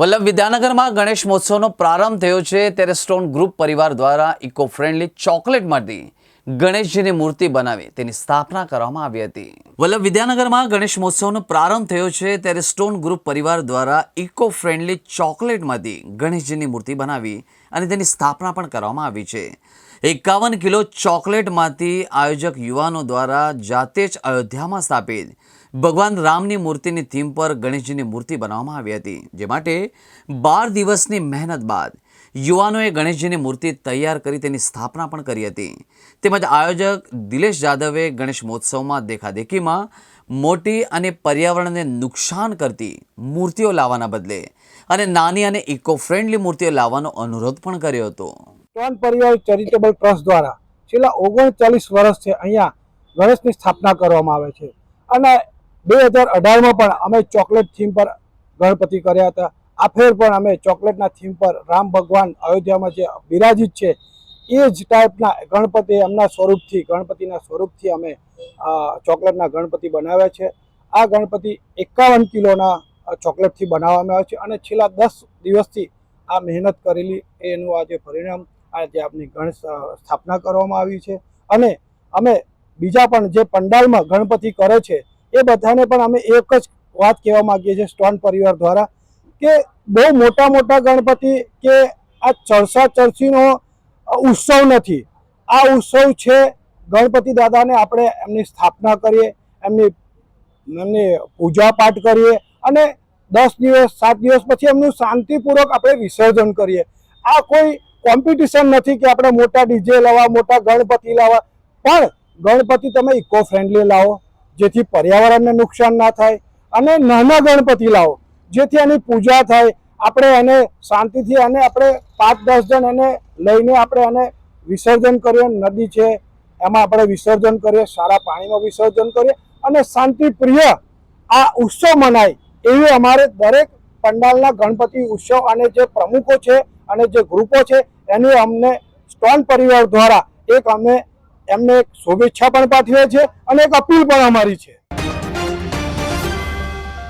વલ્લભ વિદ્યાનગરમાં ગણેશ મહોત્સવનો પ્રારંભ થયો છે ત્યારે સ્ટોન ગ્રુપ પરિવાર દ્વારા ઇકો ફ્રેન્ડલી ચોકલેટમાંથી ગણેશજીની મૂર્તિ બનાવી તેની સ્થાપના કરવામાં આવી હતી. વલ્લભ વિદ્યાનગરમાં ગણેશ મહોત્સવનો પ્રારંભ થયો છે ત્યારે સ્ટોન ગ્રુપ પરિવાર દ્વારા ઇકો ફ્રેન્ડલી ચોકલેટમાંથી ગણેશજીની મૂર્તિ બનાવી અને તેની સ્થાપના પણ કરવામાં આવી છે. એકાવન કિલો ચોકલેટમાંથી આયોજક યુવાનો દ્વારા જાતે જ અયોધ્યામાં સ્થાપિત ભગવાન રામની મૂર્તિની થીમ પર ગણેશજીની મૂર્તિ બનાવવામાં આવી હતી, જે માટે બાર દિવસની મહેનત બાદ યુવાનોએ ગણેશજીની મૂર્તિ તૈયાર કરી તેની સ્થાપના પણ કરી હતી. તેમજ આયોજક દિલેશ જાદવે ગણેશ મહોત્સવમાં દેખાદેખીમાં મોટી અને પર્યાવરણને નુકસાન કરતી મૂર્તિઓ લાવવાના બદલે અને નાની અને ઇકો ફ્રેન્ડલી મૂર્તિઓ લાવવાનો અનુરોધ પણ કર્યો હતો. ત્રણ પરિવાર ચેરિટેબલ ટ્રસ્ટ દ્વારા છેલ્લા ઓગણચાલીસ વર્ષથી અહીંયા ગણેશની સ્થાપના કરવામાં આવે છે. અને બે હજાર અઢારમાં પણ અમે ચોકલેટ થીમ પર ગણપતિ કર્યા હતા. આ ફેર પણ અમે ચોકલેટના થીમ પર રામ ભગવાન અયોધ્યામાં જે બિરાજિત છે એ જ ટાઈપના ગણપતિ એમના સ્વરૂપથી ગણપતિના સ્વરૂપથી અમે ચોકલેટના ગણપતિ બનાવ્યા છે. આ ગણપતિ એકાવન કિલોના ચોકલેટથી બનાવવામાં આવે છે અને છેલ્લા દસ દિવસથી આ મહેનત કરેલી એનું આજે પરિણામ આજે આપની ગણેશ અ, સ્થાપના કરવામાં આવી છે. અને અમે બીજા પણ જે પંડાલમાં ગણપતિ કરે છે એ બધાને પણ અમે એક જ વાત કહેવા માગીએ છીએ સ્ટોન પરિવાર દ્વારા કે બહુ મોટા મોટા ગણપતિ કે આ ચરસા ચરસીનો ઉત્સવ નથી. આ ઉત્સવ છે ગણપતિ દાદાને આપણે એમની સ્થાપના કરીએ, એમની એમની પૂજા પાઠ કરીએ અને દસ દિવસ, સાત દિવસ પછી એમનું શાંતિપૂર્વક આપણે વિસર્જન કરીએ. આ કોઈ કોમ્પિટિશન નથી કે આપણે મોટા ડીજે લાવવા, મોટા ગણપતિ લાવવા. પણ ગણપતિ તમે ઇકો ફ્રેન્ડલી લાવો. જેથી પર્યાવરણને નુકસાન ના થાય અને નાના ગણપતિ લાવો જેથી એની પૂજા થાય. આપણે એને શાંતિથી અને આપણે પાંચ દસ જણ એને લઈને આપણે એને વિસર્જન કરીએ. નદી છે, એમાં આપણે વિસર્જન કરીએ, સારા પાણીમાં વિસર્જન કરીએ અને શાંતિપ્રિય આ ઉત્સવ મનાય એવી અમારે દરેક પંડાલના ગણપતિ ઉત્સવ અને જે પ્રમુખો છે અને જે ગ્રુપો છે એની અમને સ્ટોન પરિવાર દ્વારા એક અમે એમને એક શુભેચ્છા પણ પાઠવે છે અને એક અપીલ પણ અમારી છે.